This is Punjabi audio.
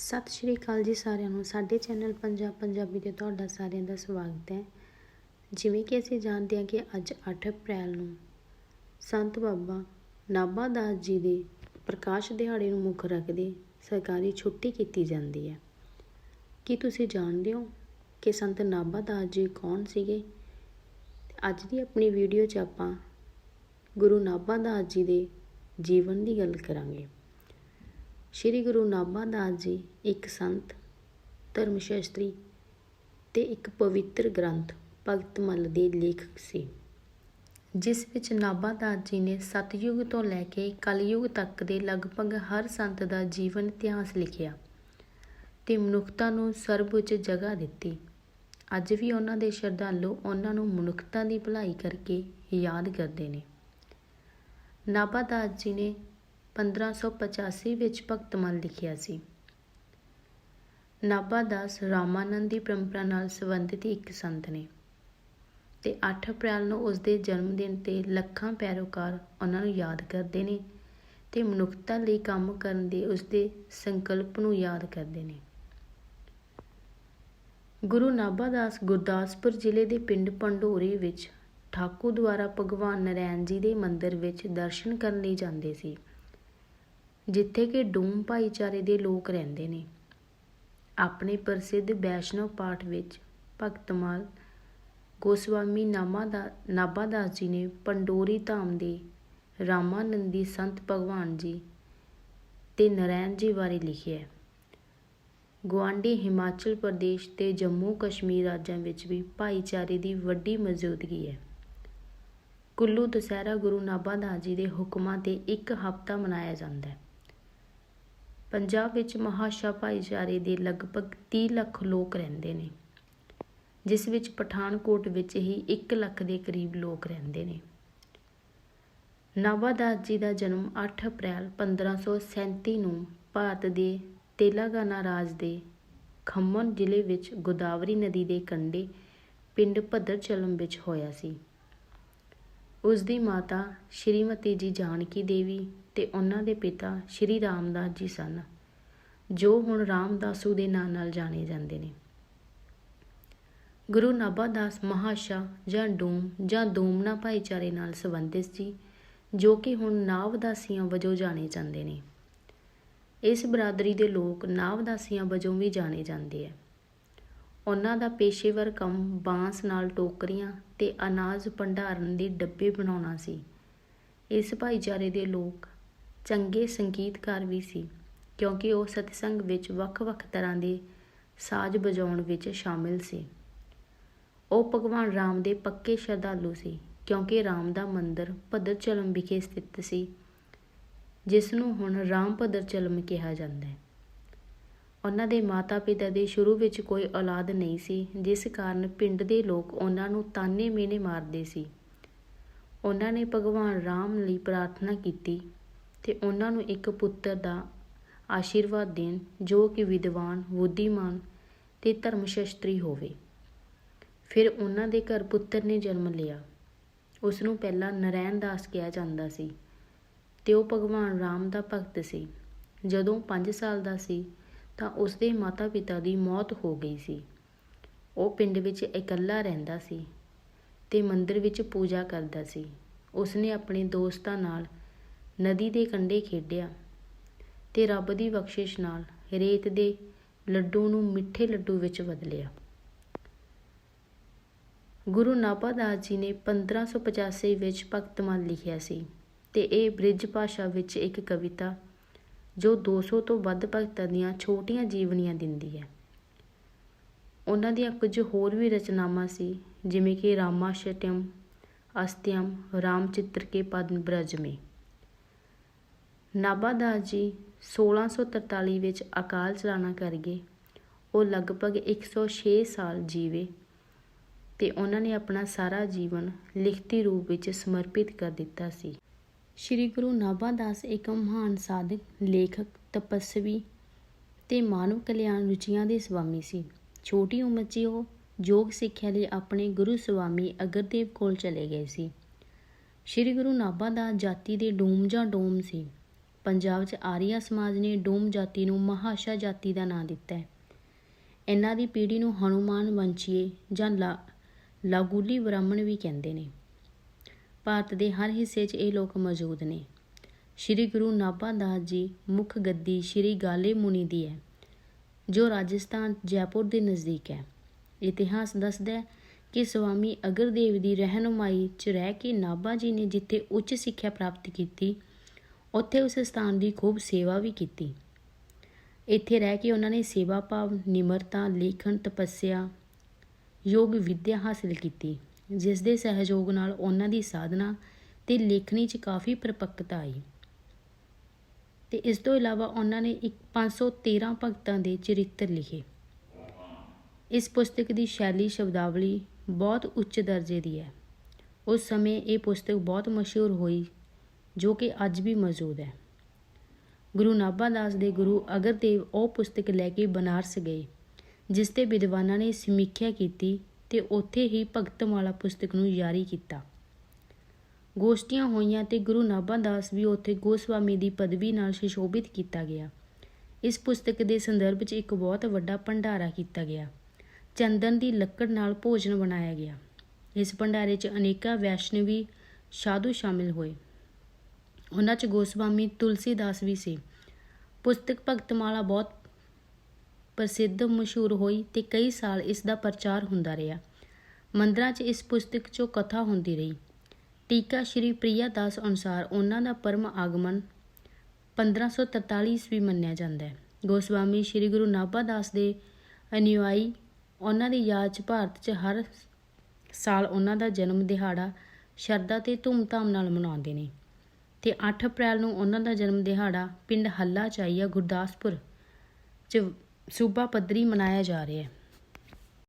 ਸਤਿ ਸ਼੍ਰੀ ਅਕਾਲ ਜੀ ਸਾਰਿਆਂ ਨੂੰ। ਸਾਡੇ ਚੈਨਲ ਪੰਜਾਬ ਪੰਜਾਬੀ ਤੇ ਤੁਹਾਡਾ ਸਾਰਿਆਂ ਦਾ ਸਵਾਗਤ ਹੈ। ਜਿਵੇਂ ਕਿ ਅਸੀਂ ਜਾਣਦੇ ਹਾਂ ਕਿ ਅੱਜ 8 ਅਪ੍ਰੈਲ ਨੂੰ ਸੰਤ ਬਾਬਾ ਨਾਭਾ ਦਾਸ ਜੀ ਦੇ ਪ੍ਰਕਾਸ਼ ਦਿਹਾੜੇ ਨੂੰ ਮੁੱਖ ਰੱਖਦੇ ਸਰਕਾਰੀ ਛੁੱਟੀ ਕੀਤੀ ਜਾਂਦੀ ਹੈ। ਕੀ ਤੁਸੀਂ ਜਾਣਦੇ ਹੋ ਕਿ ਸੰਤ ਨਾਭਾ ਦਾਸ ਜੀ ਕੌਣ ਸੀਗੇ? ਅੱਜ ਦੀ ਆਪਣੀ ਵੀਡੀਓ 'ਚ ਆਪਾਂ ਗੁਰੂ ਨਾਭਾ ਦਾਸ ਜੀ ਦੇ ਜੀਵਨ ਦੀ ਗੱਲ ਕਰਾਂਗੇ। ਸ਼੍ਰੀ ਗੁਰੂ ਨਾਭਾ ਦਾਸ ਜੀ ਇੱਕ ਸੰਤ ਧਰਮ ਸ਼ਾਸਤਰੀ ਤੇ ਇੱਕ ਪਵਿੱਤਰ ਗ੍ਰੰਥ ਭਗਤ ਮਲ ਦੇ ਲੇਖਕ ਸੀ, ਜਿਸ ਵਿੱਚ ਨਾਭਾ ਦਾਸ ਜੀ ਨੇ ਸਤਯੁਗ ਤੋਂ ਲੈ ਕੇ ਕਲਯੁਗ ਤੱਕ ਦੇ ਲਗਭਗ ਹਰ ਸੰਤ ਦਾ ਜੀਵਨ ਇਤਿਹਾਸ ਲਿਖਿਆ ਤੇ ਮਨੁੱਖਤਾ ਨੂੰ ਸਰਵਉੱਚ ਜਗ੍ਹਾ ਦਿੱਤੀ। ਅੱਜ ਵੀ ਉਹਨਾਂ ਦੇ ਸ਼ਰਧਾਲੂ ਉਹਨਾਂ ਨੂੰ ਮਨੁੱਖਤਾ ਦੀ ਭਲਾਈ ਕਰਕੇ ਯਾਦ ਕਰਦੇ ਨੇ। ਨਾਭਾ ਦਾਸ ਜੀ ਨੇ 1585 ਵਿੱਚ ਭਗਤਮਲ ਲਿਖਿਆ ਸੀ। ਨਾਭਾ ਦਾਸ ਰਾਮਾਨੰਦ ਦੀ ਪਰੰਪਰਾ ਨਾਲ ਸੰਬੰਧਿਤ ਇੱਕ ਸੰਤ ਨੇ ਤੇ 8 ਅਪ੍ਰੈਲ ਨੂੰ ਉਸ ਦੇ ਜਨਮ ਦਿਨ ਤੇ ਲੱਖਾਂ ਪੈਰੋਕਾਰ ਉਹਨਾਂ ਨੂੰ ਯਾਦ ਕਰਦੇ ਨੇ ਤੇ ਮਨੁੱਖਤਾ ਲਈ ਕੰਮ ਕਰਨ ਦੇ ਉਸ ਦੇ ਸੰਕਲਪ ਨੂੰ ਯਾਦ ਕਰਦੇ ਨੇ। ਗੁਰੂ ਨਾਭਾ ਦਾਸ ਗੁਰਦਾਸਪੁਰ ਜ਼ਿਲ੍ਹੇ ਦੇ ਪਿੰਡ ਪੰਡੋਰੀ ਵਿੱਚ ਠਾਕੂ ਦੁਆਰਾ ਭਗਵਾਨ ਨਰੈਣ ਜੀ ਦੇ ਮੰਦਿਰ ਵਿੱਚ ਦਰਸ਼ਨ ਕਰਨ ਲਈ ਜਾਂਦੇ ਸੀ। ਜਿੱਥੇ ਕਿ ਡੂਮ ਭਾਈਚਾਰੇ ਦੇ ਲੋਕ ਰਹਿੰਦੇ ਨੇ। ਆਪਣੇ ਪ੍ਰਸਿੱਧ ਵੈਸ਼ਨਵ ਪਾਠ ਵਿੱਚ ਭਗਤਮਾਲ ਗੋਸਵਾਮੀ ਨਾਮਾ ਦਾ ਨਾਭਾ ਦਾਸ ਜੀ ਨੇ ਪੰਡੋਰੀ ਧਾਮ ਦੇ ਰਾਮਾਨੰਦੀ ਸੰਤ ਭਗਵਾਨ ਜੀ ਤੇ ਨਰੈਣ ਜੀ ਬਾਰੇ ਲਿਖਿਆ ਹੈ। ਗੁਆਂਢੀ ਹਿਮਾਚਲ ਪ੍ਰਦੇਸ਼ ਤੇ ਜੰਮੂ ਕਸ਼ਮੀਰ ਰਾਜਾਂ ਵਿੱਚ ਵੀ ਭਾਈਚਾਰੇ ਦੀ ਵੱਡੀ ਮੌਜੂਦਗੀ ਹੈ। ਕੁੱਲੂ ਦੁਸਹਿਰਾ ਗੁਰੂ ਨਾਭਾ ਦਾਸ ਜੀ ਦੇ ਹੁਕਮਾਂ ਤੇ ਇੱਕ ਹਫ਼ਤਾ ਮਨਾਇਆ ਜਾਂਦਾ ਹੈ। ਪੰਜਾਬ ਵਿੱਚ ਮਹਾਸ਼ਾ ਭਾਈਚਾਰੇ ਦੇ ਲਗਭਗ 30 ਲੱਖ ਲੋਕ ਰਹਿੰਦੇ ਨੇ, ਜਿਸ ਵਿੱਚ ਪਠਾਨਕੋਟ ਵਿੱਚ ਹੀ 1 ਲੱਖ ਦੇ ਕਰੀਬ ਲੋਕ ਰਹਿੰਦੇ ਨੇ। ਨਾਭਾ ਦਾਸ ਜੀ ਦਾ ਜਨਮ 8 ਅਪ੍ਰੈਲ 1537 ਨੂੰ ਭਾਰਤ ਦੇ ਤੇਲੰਗਾਨਾ ਰਾਜ ਦੇ ਖੰਮਨ ਜ਼ਿਲ੍ਹੇ ਵਿੱਚ ਗੋਦਾਵਰੀ ਨਦੀ ਦੇ ਕੰਢੇ ਪਿੰਡ ਭੱਦਰਚਲਮ ਵਿੱਚ ਹੋਇਆ ਸੀ। ਉਸ ਦੀ ਮਾਤਾ ਸ਼੍ਰੀਮਤੀ ਜੀ ਜਾਨਕੀ ਦੇਵੀ ਤੇ ਉਹਨਾਂ ਦੇ ਪਿਤਾ ਸ਼੍ਰੀ ਰਾਮਦਾਸ ਜੀ ਸਨ, ਜੋ ਹੁਣ ਰਾਮਦਾਸੂ ਦੇ ਨਾਂ ਨਾਲ ਜਾਣੇ ਜਾਂਦੇ ਨੇ। ਗੁਰੂ ਨਾਭਾ ਦਾਸ ਮਹਾਸ਼ਾ ਜਾਂ ਡੂਮ ਜਾਂ ਦੂਮਨਾ ਭਾਈਚਾਰੇ ਨਾਲ ਸੰਬੰਧਿਤ ਸੀ, ਜੋ ਕਿ ਹੁਣ ਨਾਵਦਾਸੀਆਂ ਵਜੋਂ ਜਾਣੇ ਜਾਂਦੇ ਨੇ। ਇਸ ਬਰਾਦਰੀ ਦੇ ਲੋਕ ਨਾਵਦਾਸੀਆਂ ਵਜੋਂ ਵੀ ਜਾਣੇ ਜਾਂਦੇ ਆ ਉਹਨਾਂ ਦਾ ਪੇਸ਼ੇਵਰ ਕੰਮ ਬਾਂਸ ਨਾਲ ਟੋਕਰੀਆਂ ਤੇ ਅਨਾਜ ਭੰਡਾਰਨ ਦੇ ਡੱਬੇ ਬਣਾਉਣਾ ਸੀ। ਇਸ ਭਾਈਚਾਰੇ ਦੇ ਲੋਕ ਚੰਗੇ ਸੰਗੀਤਕਾਰ ਵੀ ਸੀ, ਕਿਉਂਕਿ ਉਹ ਸਤਸੰਗ ਵਿੱਚ ਵੱਖ-ਵੱਖ ਤਰ੍ਹਾਂ ਦੇ ਸਾਜ਼ ਵਜਾਉਣ ਵਿੱਚ ਸ਼ਾਮਿਲ ਸੀ। ਉਹ ਭਗਵਾਨ ਰਾਮ ਦੇ ਪੱਕੇ ਸ਼ਰਧਾਲੂ ਸੀ, ਕਿਉਂਕਿ ਰਾਮ ਦਾ ਮੰਦਿਰ ਭਦਰਚਲਮ ਵਿਖੇ ਸਥਿਤ ਸੀ ਜਿਸ ਨੂੰ ਹੁਣ ਰਾਮ ਭਦਰਚਲਮ ਕਿਹਾ ਜਾਂਦਾ ਹੈ। ਉਹਨਾਂ ਦੇ ਮਾਤਾ-ਪਿਤਾ ਦੇ ਸ਼ੁਰੂ ਵਿੱਚ ਕੋਈ ਔਲਾਦ ਨਹੀਂ ਸੀ, ਜਿਸ ਕਾਰਨ ਪਿੰਡ ਦੇ ਲੋਕ ਉਹਨਾਂ ਨੂੰ ਤਾਨੇ ਮੇਨੇ ਮਾਰਦੇ ਸੀ। ਉਹਨਾਂ ਨੇ ਭਗਵਾਨ ਰਾਮ ਲਈ ਪ੍ਰਾਰਥਨਾ ਕੀਤੀ ਅਤੇ ਉਹਨਾਂ ਨੂੰ ਇੱਕ ਪੁੱਤਰ ਦਾ ਆਸ਼ੀਰਵਾਦ ਦੇਣ, ਜੋ ਕਿ ਵਿਦਵਾਨ, ਬੁੱਧੀਮਾਨ ਅਤੇ ਧਰਮਸ਼ਾਸਤਰੀ ਹੋਵੇ। ਫਿਰ ਉਹਨਾਂ ਦੇ ਘਰ ਪੁੱਤਰ ਨੇ ਜਨਮ ਲਿਆ। ਉਸ ਨੂੰ ਪਹਿਲਾਂ ਨਰੈਣ ਦਾਸ ਕਿਹਾ ਜਾਂਦਾ ਸੀ ਤੇ ਉਹ ਭਗਵਾਨ ਰਾਮ ਦਾ ਭਗਤ ਸੀ। ਜਦੋਂ 5 ਸਾਲ ਦਾ ਸੀ, ਤਾਂ ਉਸ ਦੇ ਮਾਤਾ-ਪਿਤਾ ਦੀ ਮੌਤ ਹੋ ਗਈ ਸੀ। ਉਹ ਪਿੰਡ ਵਿੱਚ ਇਕੱਲਾ ਰਹਿੰਦਾ ਸੀ ਤੇ ਮੰਦਿਰ ਵਿੱਚ ਪੂਜਾ ਕਰਦਾ ਸੀ। ਉਸਨੇ ਆਪਣੇ ਦੋਸਤਾਂ ਨਾਲ ਨਦੀ ਦੇ ਕੰਢੇ ਖੇਡਿਆ ਤੇ ਰੱਬ ਦੀ ਬਖਸ਼ਿਸ਼ ਨਾਲ ਰੇਤ ਦੇ ਲੱਡੂ ਨੂੰ ਮਿੱਠੇ ਲੱਡੂ ਵਿੱਚ ਬਦਲਿਆ। ਗੁਰੂ ਨਾਭਾ ਦਾਸ ਜੀ ਨੇ 1585 ਵਿੱਚ ਭਗਤਮਲ ਲਿਖਿਆ ਸੀ ਤੇ ਇਹ ਬ੍ਰਿਜ ਭਾਸ਼ਾ ਵਿੱਚ ਇੱਕ ਕਵਿਤਾ ਜੋ 200 ਤੋਂ ਵੱਧ ਭਗਤਾਂ ਦੀਆਂ ਛੋਟੀਆਂ ਜੀਵਨੀਆਂ ਦਿੰਦੀ ਹੈ। ਉਹਨਾਂ ਦੀਆਂ ਕੁਝ ਹੋਰ ਵੀ ਰਚਨਾਵਾਂ ਸੀ, ਜਿਵੇਂ ਕਿ ਰਾਮਾਸ਼ਟਿਅਮ ਅਸਤਿਅਮ ਰਾਮਚਿੱਤਰ ਕੇ ਪਦਮ ਬ੍ਰਜਮੇ। ਮੇ ਨਾਭਾ ਦਾਸ ਜੀ 1643 ਵਿੱਚ ਅਕਾਲ ਚਲਾਣਾ ਕਰ ਗਏ। ਉਹ ਲਗਭਗ 106 ਸਾਲ ਜੀਵੇ ਤੇ ਉਹਨਾਂ ਨੇ ਆਪਣਾ ਸਾਰਾ ਜੀਵਨ ਲਿਖਤੀ ਰੂਪ ਵਿੱਚ ਸਮਰਪਿਤ ਕਰ ਦਿੱਤਾ ਸੀ। ਸ਼੍ਰੀ ਗੁਰੂ ਨਾਭਾ ਦਾਸ ਇੱਕ ਮਹਾਨ ਸਾਧਕ, ਲੇਖਕ, ਤਪਸਵੀ ਤੇ ਮਾਨਵ ਕਲਿਆਣ ਰੁਚੀਆਂ ਦੇ ਸਵਾਮੀ ਸੀ। ਛੋਟੀ ਉਮਰ 'ਚ ਉਹ ਯੋਗ ਸਿੱਖਿਆ ਲਈ ਆਪਣੇ ਗੁਰੂ ਸਵਾਮੀ ਅਗਰਦੇਵ ਕੋਲ ਚਲੇ ਗਏ ਸੀ। ਸ਼੍ਰੀ ਗੁਰੂ ਨਾਭਾ ਦਾਸ ਜਾਤੀ ਦੇ ਡੋਮ ਜਾਂ ਡੋਮ ਸੀ। ਪੰਜਾਬ 'ਚ ਆਰੀਆ ਸਮਾਜ ਨੇ ਡੋਮ ਜਾਤੀ ਨੂੰ ਮਹਾਸ਼ਾ ਜਾਤੀ ਦਾ ਨਾਂ ਦਿੱਤਾ ਹੈ। ਇਹਨਾਂ ਦੀ ਪੀੜ੍ਹੀ ਨੂੰ ਹਨੂਮਾਨ ਵੰਸ਼ੀਏ ਜਾਂ ਲਾ, ਲਾਗੂਲੀ ਬ੍ਰਾਹਮਣ ਵੀ ਕਹਿੰਦੇ ਨੇ। ਭਾਰਤ ਦੇ ਹਰ ਹਿੱਸੇ 'ਚ ਇਹ ਲੋਕ ਮੌਜੂਦ ਨੇ। ਸ਼੍ਰੀ ਗੁਰੂ ਨਾਭਾ ਦਾਸ ਜੀ ਮੁੱਖ ਗੱਦੀ ਸ਼੍ਰੀ ਗਾਲੇ ਮੁਨੀ ਦੀ ਹੈ, ਜੋ ਰਾਜਸਥਾਨ, ਜੈਪੁਰ ਦੇ ਨਜ਼ਦੀਕ ਹੈ। ਇਤਿਹਾਸ ਦੱਸਦਾ ਹੈ ਕਿ ਸਵਾਮੀ ਅਗਰਦੇਵ ਦੀ ਰਹਿਨੁਮਾਈ 'ਚ ਰਹਿ ਕੇ ਨਾਭਾ ਜੀ ਨੇ ਜਿੱਥੇ ਉੱਚ ਸਿੱਖਿਆ ਪ੍ਰਾਪਤ ਕੀਤੀ ਉੱਥੇ ਉਸ ਸਥਾਨ ਦੀ ਖੂਬ ਸੇਵਾ ਵੀ ਕੀਤੀ। ਇੱਥੇ ਰਹਿ ਕੇ ਉਹਨਾਂ ਨੇ ਸੇਵਾ ਭਾਵ, ਨਿਮਰਤਾ, ਲੇਖਣ, ਤਪੱਸਿਆ ਯੋਗ ਵਿੱਦਿਆ ਹਾਸਲ ਕੀਤੀ, ਜਿਸ ਦੇ ਸਹਿਯੋਗ ਨਾਲ ਉਹਨਾਂ ਦੀ ਸਾਧਨਾ ਤੇ ਲੇਖਣੀ 'ਚ ਕਾਫੀ ਪਰਪੱਕਤਾ ਆਈ। ਤੇ ਇਸ ਤੋਂ ਇਲਾਵਾ ਉਹਨਾਂ ਨੇ ਇੱਕ 513 ਭਗਤਾਂ ਦੇ ਚਰਿੱਤਰ ਲਿਖੇ। ਇਸ ਪੁਸਤਕ ਦੀ ਸ਼ੈਲੀ ਸ਼ਬਦਾਵਲੀ ਬਹੁਤ ਉੱਚ ਦਰਜੇ ਦੀ ਹੈ। ਉਸ ਸਮੇਂ ਇਹ ਪੁਸਤਕ ਬਹੁਤ ਮਸ਼ਹੂਰ ਹੋਈ ਜੋ ਕਿ ਅੱਜ ਵੀ ਮੌਜੂਦ ਹੈ। ਗੁਰੂ ਨਾਭਾ ਦਾਸ ਦੇ ਗੁਰੂ ਅਗਰਦੇਵ ਉਹ ਪੁਸਤਕ ਲੈ ਕੇ ਬਨਾਰਸ ਗਏ, ਜਿਸ ਤੇ ਵਿਦਵਾਨਾਂ ਨੇ ਸਮੀਖਿਆ ਕੀਤੀ ਤੇ ਉੱਥੇ ਹੀ ਭਗਤਮਾਲਾ ਪੁਸਤਕ ਨੂੰ ਜਾਰੀ ਕੀਤਾ। ਗੋਸ਼ਟੀਆਂ ਹੋਈਆਂ ਤੇ ਗੁਰੂ ਨਾਭਾ ਦਾਸ ਵੀ ਉੱਥੇ ਗੋਸਵਾਮੀ ਦੀ ਪਦਵੀ ਨਾਲ ਸੁਸ਼ੋਭਿਤ ਕੀਤਾ ਗਿਆ। ਇਸ ਪੁਸਤਕ ਦੇ ਸੰਦਰਭ 'ਚ ਇੱਕ ਬਹੁਤ ਵੱਡਾ ਭੰਡਾਰਾ ਕੀਤਾ ਗਿਆ। ਚੰਦਨ ਦੀ ਲੱਕੜ ਨਾਲ ਭੋਜਨ ਬਣਾਇਆ ਗਿਆ। ਇਸ ਭੰਡਾਰੇ 'ਚ ਅਨੇਕਾਂ ਵੈਸ਼ਨਵੀ ਸਾਧੂ ਸ਼ਾਮਿਲ ਹੋਏ। ਉਹਨਾਂ 'ਚ ਗੋਸਵਾਮੀ ਤੁਲਸੀਦਾਸ ਵੀ ਸੀ। ਪੁਸਤਕ ਭਗਤਮਾਲਾ ਬਹੁਤ ਪ੍ਰਸਿੱਧ, ਮਸ਼ਹੂਰ ਹੋਈ ਤੇ ਕਈ ਸਾਲ ਇਸ ਦਾ ਪ੍ਰਚਾਰ ਹੁੰਦਾ ਰਿਹਾ। ਮੰਦਰਾਂ 'ਚ ਇਸ ਪੁਸਤਕ 'ਚੋਂ ਕਥਾ ਹੁੰਦੀ ਰਹੀ। ਟੀਕਾ ਸ਼੍ਰੀ ਪ੍ਰਿਆ ਦਾਸ ਅਨੁਸਾਰ ਉਹਨਾਂ ਦਾ ਪਰਮ ਆਗਮਨ 1543 ਈਸਵੀ ਮੰਨਿਆ ਜਾਂਦਾ ਹੈ। ਗੋਸਵਾਮੀ ਸ਼੍ਰੀ ਗੁਰੂ ਨਾਭਾ ਦਾਸ ਦੇ ਅਨੁਯਾਈ ਉਹਨਾਂ ਦੀ ਯਾਦ 'ਚ ਭਾਰਤ 'ਚ ਹਰ ਸਾਲ ਉਹਨਾਂ ਦਾ ਜਨਮ ਦਿਹਾੜਾ ਸ਼ਰਧਾ ਤੇ ਧੂਮਧਾਮ ਨਾਲ ਮਨਾਉਂਦੇ ਨੇ। ਤੇ 8 ਅਪ੍ਰੈਲ ਨੂੰ ਉਹਨਾਂ ਦਾ ਜਨਮ ਦਿਹਾੜਾ ਪਿੰਡ ਹੱਲਾ ਚਾਈਆ ਗੁਰਦਾਸਪੁਰ 'ਚ ਸੂਬਾ ਪੱਧਰੀ ਮਨਾਇਆ ਜਾ ਰਿਹਾ ਹੈ।